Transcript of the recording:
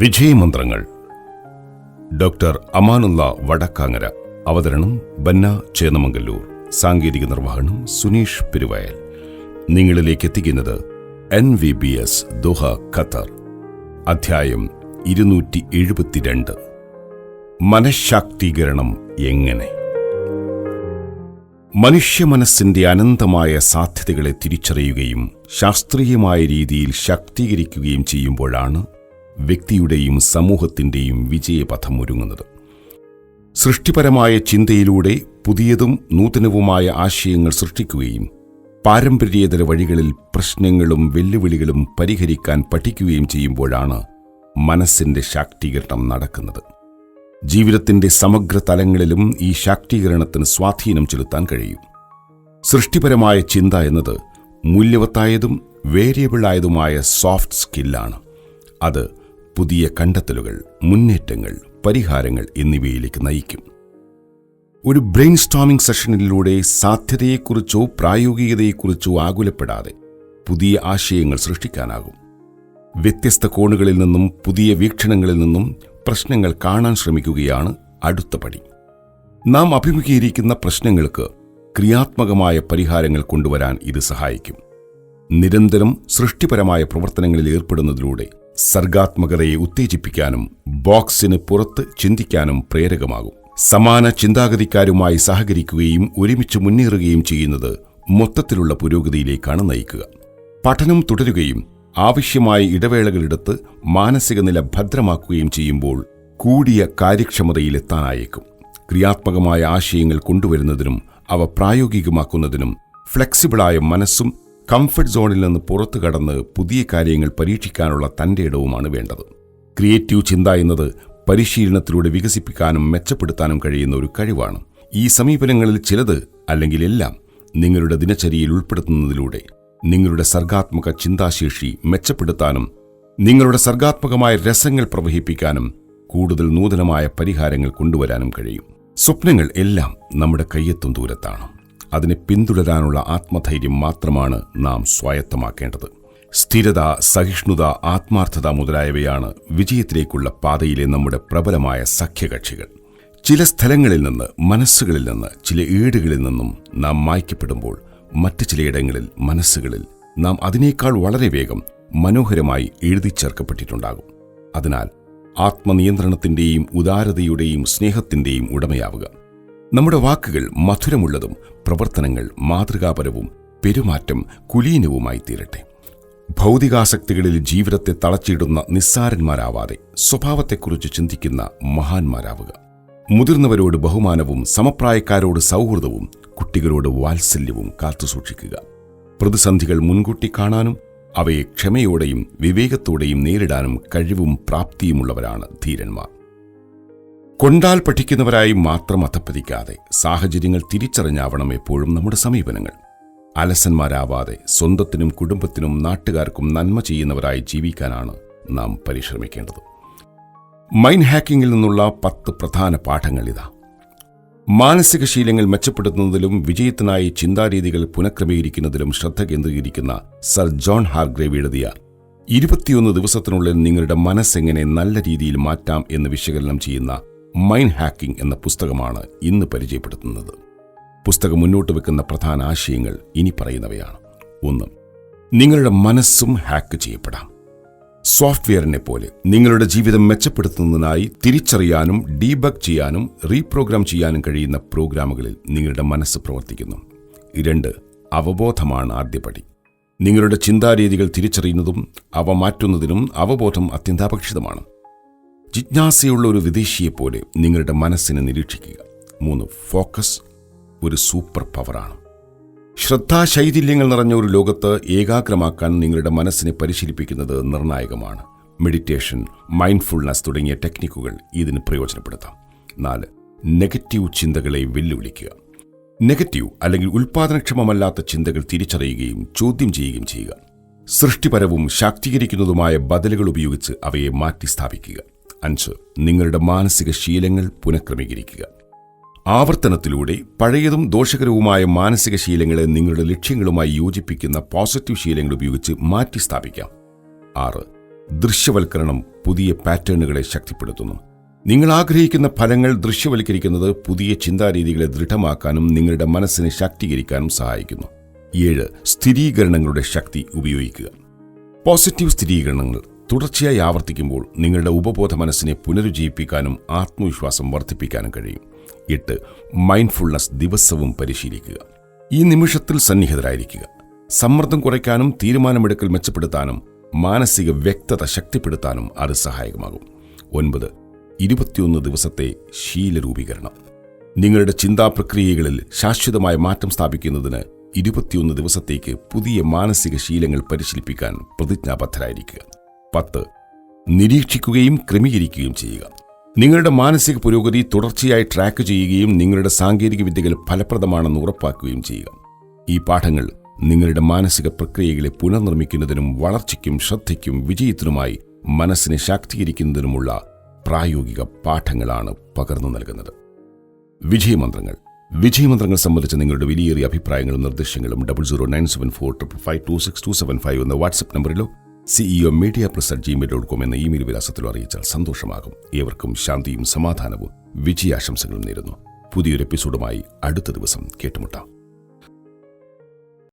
വിജയമന്ത്രങ്ങൾ. Doctor Amanullah Vadakkangara അവതരണം ബന്ന ചേന്നമംഗല്ലൂർ സാങ്കേതിക നിർവഹണം സുനീഷ് പെരുവയൽ. നിങ്ങളിലേക്ക് എത്തിക്കുന്നത് N V B S Doha Qatar. അധ്യായം ഇരുന്നൂറ്റി എഴുപത്തിരണ്ട് മനഃശാക്തീകരണം എങ്ങനെ? മനുഷ്യ മനസ്സിന്റെ അനന്തമായ സാധ്യതകളെ തിരിച്ചറിയുകയും ശാസ്ത്രീയമായ രീതിയിൽ ശാക്തീകരിക്കുകയും ചെയ്യുമ്പോഴാണ് വ്യക്തിയുടെയും സമൂഹത്തിന്റെയും വിജയപഥം ഒരുങ്ങുന്നത്. സൃഷ്ടിപരമായ ചിന്തയിലൂടെ പുതിയതും നൂതനവുമായ ആശയങ്ങൾ സൃഷ്ടിക്കുകയും പാരമ്പര്യേതര വഴികളിൽ പ്രശ്നങ്ങളും വെല്ലുവിളികളും പരിഹരിക്കാൻ പഠിക്കുകയും ചെയ്യുമ്പോഴാണ് മനസ്സിന്റെ ശാക്തീകരണം നടക്കുന്നത്. ജീവിതത്തിന്റെ സമഗ്ര തലങ്ങളിലും ഈ ശാക്തീകരണത്തിന് സ്വാധീനം ചെലുത്താൻ കഴിയും. സൃഷ്ടിപരമായ ചിന്ത എന്നത് മൂല്യവത്തായതും വേരിയബിളായതുമായ സോഫ്റ്റ് സ്കില്ലാണ്. അത് പുതിയ കണ്ടെത്തലുകൾ മുന്നേറ്റങ്ങൾ പരിഹാരങ്ങൾ എന്നിവയിലേക്ക് നയിക്കും. ഒരു ബ്രെയിൻ സ്റ്റോമിംഗ് സെഷനിലൂടെ സാധ്യതയെക്കുറിച്ചോ പ്രായോഗികതയെക്കുറിച്ചോ ആകുലപ്പെടാതെ പുതിയ ആശയങ്ങൾ സൃഷ്ടിക്കാനാകും. വ്യത്യസ്ത കോണുകളിൽ നിന്നും പുതിയ വീക്ഷണങ്ങളിൽ നിന്നും പ്രശ്നങ്ങൾ കാണാൻ ശ്രമിക്കുകയാണ് അടുത്ത പടി. നാം അഭിമുഖീകരിക്കുന്ന പ്രശ്നങ്ങൾക്ക് ക്രിയാത്മകമായ പരിഹാരങ്ങൾ കൊണ്ടുവരാൻ ഇത് സഹായിക്കും. നിരന്തരം സൃഷ്ടിപരമായ പ്രവർത്തനങ്ങളിൽ ഏർപ്പെടുന്നതിലൂടെ സർഗാത്മകതയെ ഉത്തേജിപ്പിക്കാനും ബോക്സിന് പുറത്ത് ചിന്തിക്കാനും പ്രേരകമാകും. സമാന ചിന്താഗതിക്കാരുമായി സഹകരിക്കുകയും ഒരുമിച്ച് മുന്നേറുകയും ചെയ്യുന്നത് മൊത്തത്തിലുള്ള പുരോഗതിയിലേക്കാണ് നയിക്കുക. പഠനം തുടരുകയും ആവശ്യമായ ഇടവേളകളെടുത്ത് മാനസിക നില ഭദ്രമാക്കുകയും ചെയ്യുമ്പോൾ കൂടിയ കാര്യക്ഷമതയിലെത്താനായേക്കും. ക്രിയാത്മകമായ ആശയങ്ങൾ കൊണ്ടുവരുന്നതിനും അവ പ്രായോഗികമാക്കുന്നതിനും ഫ്ലെക്സിബിളായ മനസ്സും കംഫർട്ട് സോണിൽ നിന്ന് പുറത്തു കടന്ന് പുതിയ കാര്യങ്ങൾ പരീക്ഷിക്കാനുള്ള തന്റെ ഇടവുമാണ് വേണ്ടത്. ക്രിയേറ്റീവ് ചിന്ത എന്നത് പരിശീലനത്തിലൂടെ വികസിപ്പിക്കാനും മെച്ചപ്പെടുത്താനും കഴിയുന്ന ഒരു കഴിവാണ്. ഈ സമീപനങ്ങളിൽ ചിലത് അല്ലെങ്കിൽ എല്ലാം നിങ്ങളുടെ ദിനചര്യയിൽ ഉൾപ്പെടുത്തുന്നതിലൂടെ നിങ്ങളുടെ സർഗാത്മക ചിന്താശേഷി മെച്ചപ്പെടുത്താനും നിങ്ങളുടെ സർഗാത്മകമായ രസങ്ങൾ പ്രവഹിപ്പിക്കാനും കൂടുതൽ നൂതനമായ പരിഹാരങ്ങൾ കൊണ്ടുവരാനും കഴിയും. സ്വപ്നങ്ങൾ എല്ലാം നമ്മുടെ കയ്യെത്തും ദൂരത്താണ്. അതിനെ പിന്തുടരാനുള്ള ആത്മധൈര്യം മാത്രമാണ് നാം സ്വായത്തമാക്കേണ്ടത്. സ്ഥിരത സഹിഷ്ണുത ആത്മാർത്ഥത മുതലായവയാണ് വിജയത്തിലേക്കുള്ള പാതയിലെ നമ്മുടെ പ്രബലമായ സഖ്യകക്ഷികൾ. ചില സ്ഥലങ്ങളിൽ നിന്ന് മനസ്സുകളിൽ നിന്ന് ചില ഏടുകളിൽ നിന്നും നാം മായ്ക്കപ്പെടുമ്പോൾ മറ്റ് ചിലയിടങ്ങളിൽ മനസ്സുകളിൽ നാം അതിനേക്കാൾ വളരെ വേഗം മനോഹരമായി എഴുതി ചേർക്കപ്പെട്ടിട്ടുണ്ടാകും അതിനാൽ ആത്മനിയന്ത്രണത്തിന്റെയും ഉദാരതയുടെയും സ്നേഹത്തിന്റെയും ഉടമയാവുക. നമ്മുടെ വാക്കുകൾ മധുരമുള്ളതും പ്രവർത്തനങ്ങൾ മാതൃകാപരവും പെരുമാറ്റം കുലീനവുമായി തീരട്ടെ ഭൗതികാസക്തികളിൽ ജീവിതത്തെ തളച്ചിടുന്ന നിസ്സാരന്മാരാവാതെ സ്വഭാവത്തെക്കുറിച്ച് ചിന്തിക്കുന്ന മഹാന്മാരാവുക. മുതിർന്നവരോട് ബഹുമാനവും സമപ്രായക്കാരോട് സൗഹൃദവും കുട്ടികളോട് വാത്സല്യവും കാത്തുസൂക്ഷിക്കുക. പ്രതിസന്ധികൾ മുൻകൂട്ടി കാണാനും അവയെ ക്ഷമയോടെയും വിവേകത്തോടെയും നേരിടാനും കഴിവും പ്രാപ്തിയുമുള്ളവരാണ് ധീരന്മാർ. കൊണ്ടാൽ പഠിക്കുന്നവരായി മാത്രം അധപ്പതിക്കാതെ സാഹചര്യങ്ങൾ തിരിച്ചറിഞ്ഞാവണം എപ്പോഴും നമ്മുടെ സമീപനങ്ങൾ. അലസന്മാരാവാതെ സ്വന്തത്തിനും കുടുംബത്തിനും നാട്ടുകാർക്കും നന്മ ചെയ്യുന്നവരായി ജീവിക്കാനാണ് നാം പരിശ്രമിക്കേണ്ടത്. മൈൻഡ് ഹാക്കിങ്ങിൽ നിന്നുള്ള പത്ത് പ്രധാന പാഠങ്ങൾ ഇതാ. മാനസിക ശീലങ്ങൾ മെച്ചപ്പെടുത്തുന്നതിലും വിജയത്തിനായി ചിന്താരീതികൾ പുനഃക്രമീകരിക്കുന്നതിലും ശ്രദ്ധ കേന്ദ്രീകരിക്കുന്ന സർ ജോൺ ഹാർഗ്രേവ് എഴുതിയ ഇരുപത്തിയൊന്ന് ദിവസത്തിനുള്ളിൽ നിങ്ങളുടെ മനസ്സെങ്ങനെ നല്ല രീതിയിൽ മാറ്റാം എന്ന് വിശകലനം ചെയ്യുന്ന മൈൻഡ് ഹാക്കിംഗ് എന്ന പുസ്തകമാണ് ഇന്ന് പരിചയപ്പെടുത്തുന്നത്. പുസ്തകം മുന്നോട്ട് വെക്കുന്ന പ്രധാന ആശയങ്ങൾ ഇനി പറയുന്നവയാണ്. ഒന്ന് നിങ്ങളുടെ മനസ്സും ഹാക്ക് ചെയ്യപ്പെടാം. സോഫ്റ്റ്വെയറിനെ പോലെ നിങ്ങളുടെ ജീവിതം മെച്ചപ്പെടുത്തുന്നതിനായി തിരിച്ചറിയാനും ഡീബഗ് ചെയ്യാനും റീപ്രോഗ്രാം ചെയ്യാനും കഴിയുന്ന പ്രോഗ്രാമുകളിൽ നിങ്ങളുടെ മനസ്സ് പ്രവർത്തിക്കുന്നു. രണ്ട് അവബോധമാണ് ആദ്യപടി നിങ്ങളുടെ ചിന്താരീതികൾ തിരിച്ചറിയുന്നതും അവ മാറ്റുന്നതിനും അവബോധം അത്യന്താപേക്ഷിതമാണ്. ജിജ്ഞാസയുള്ള ഒരു വിദേശിയെപ്പോലെ നിങ്ങളുടെ മനസ്സിനെ നിരീക്ഷിക്കുക. മൂന്ന് ഫോക്കസ് ഒരു സൂപ്പർ പവറാണ്. ശ്രദ്ധാശൈഥില്യങ്ങൾ നിറഞ്ഞ ഒരു ലോകത്ത് ഏകാഗ്രമാക്കാൻ നിങ്ങളുടെ മനസ്സിനെ പരിശീലിപ്പിക്കുന്നത് നിർണായകമാണ്. മെഡിറ്റേഷൻ മൈൻഡ്ഫുൾനെസ് തുടങ്ങിയ ടെക്നിക്കുകൾ ഇതിന് പ്രയോജനപ്പെടുത്താം. നാല് നെഗറ്റീവ് ചിന്തകളെ വെല്ലുവിളിക്കുക. നെഗറ്റീവ് അല്ലെങ്കിൽ ഉൽപാദനക്ഷമമല്ലാത്ത ചിന്തകൾ തിരിച്ചറിയുകയും ചോദ്യം ചെയ്യുകയും ചെയ്യുക. സൃഷ്ടിപരവും ശാക്തീകരിക്കുന്നതുമായ ബദലുകൾ ഉപയോഗിച്ച് അവയെ മാറ്റി സ്ഥാപിക്കുക അഞ്ച്. നിങ്ങളുടെ മാനസിക ശീലങ്ങൾ പുനഃക്രമീകരിക്കുക. ആവർത്തനത്തിലൂടെ പഴയതും ദോഷകരവുമായ മാനസിക ശീലങ്ങളെ നിങ്ങളുടെ ലക്ഷ്യങ്ങളുമായി യോജിപ്പിക്കുന്ന പോസിറ്റീവ് ശീലങ്ങൾ ഉപയോഗിച്ച് മാറ്റി സ്ഥാപിക്കാം. ആറ്. ദൃശ്യവൽക്കരണം പുതിയ പാറ്റേണുകളെ ശക്തിപ്പെടുത്തുന്നു. നിങ്ങൾ ആഗ്രഹിക്കുന്ന ഫലങ്ങൾ ദൃശ്യവൽക്കരിക്കുന്നത് പുതിയ ചിന്താരീതികളെ ദൃഢമാക്കാനും നിങ്ങളുടെ മനസ്സിനെ ശാക്തീകരിക്കാനും സഹായിക്കുന്നു. ഏഴ്. സ്ഥിരീകരണങ്ങളുടെ ശക്തി ഉപയോഗിക്കുക. പോസിറ്റീവ് സ്ഥിരീകരണങ്ങൾ തുടർച്ചയായി ആവർത്തിക്കുമ്പോൾ നിങ്ങളുടെ ഉപബോധ മനസ്സിനെ പുനരുജ്ജീവിപ്പിക്കാനും ആത്മവിശ്വാസം വർദ്ധിപ്പിക്കാനും കഴിയും. എട്ട് മൈൻഡ്ഫുൾനെസ് ദിവസവും പരിശീലിക്കുക. ഈ നിമിഷത്തിൽ സന്നിഹിതരായിരിക്കുക. സമ്മർദ്ദം കുറയ്ക്കാനും തീരുമാനമെടുക്കൽ മെച്ചപ്പെടുത്താനും മാനസിക വ്യക്തത ശക്തിപ്പെടുത്താനും അത് സഹായകമാകും. ഒൻപത് ഇരുപത്തിയൊന്ന് ദിവസത്തെ ശീലരൂപീകരണം. നിങ്ങളുടെ ചിന്താ പ്രക്രിയകളിൽ ശാശ്വതമായ മാറ്റം സ്ഥാപിക്കുന്നതിന് ഇരുപത്തിയൊന്ന് ദിവസത്തേക്ക് പുതിയ മാനസിക ശീലങ്ങൾ പരിശീലിപ്പിക്കാൻ പ്രതിജ്ഞാബദ്ധരായിരിക്കുക. പത്ത്. നിരീക്ഷിക്കുകയും ക്രമീകരിക്കുകയും ചെയ്യുക. നിങ്ങളുടെ മാനസിക പുരോഗതി തുടർച്ചയായി ട്രാക്ക് ചെയ്യുകയും നിങ്ങളുടെ സാങ്കേതിക വിദ്യകൾ ഫലപ്രദമാണെന്ന് ഉറപ്പാക്കുകയും ചെയ്യുക. ഈ പാഠങ്ങൾ നിങ്ങളുടെ മാനസിക പ്രക്രിയകളെ പുനർനിർമ്മിക്കുന്നതിനും വളർച്ചയ്ക്കും ശ്രദ്ധയ്ക്കും വിജയത്തിനുമായി മനസ്സിനെ ശാക്തീകരിക്കുന്നതിനുമുള്ള പ്രായോഗിക പാഠങ്ങളാണ് പകർന്നു നൽകുന്നത്. വിജയമന്ത്രങ്ങൾ. വിജയമന്ത്രങ്ങൾ സംബന്ധിച്ച് നിങ്ങളുടെ വിലയേറിയ അഭിപ്രായങ്ങളും നിർദ്ദേശങ്ങളും double zero nine seven four triple five two six two seven five എന്ന WhatsApp നമ്പറിലോ CEO media plus at Gmail dot com എന്ന ഇമെയിൽ വിലാസത്തിലും അറിയിച്ചാൽ സന്തോഷമാകും. ഏവർക്കും ശാന്തിയും സമാധാനവും വിജയാശംസകളും നേരുന്നു. പുതിയൊരു എപ്പിസോഡുമായി അടുത്ത ദിവസം കേട്ടുമുട്ടാം.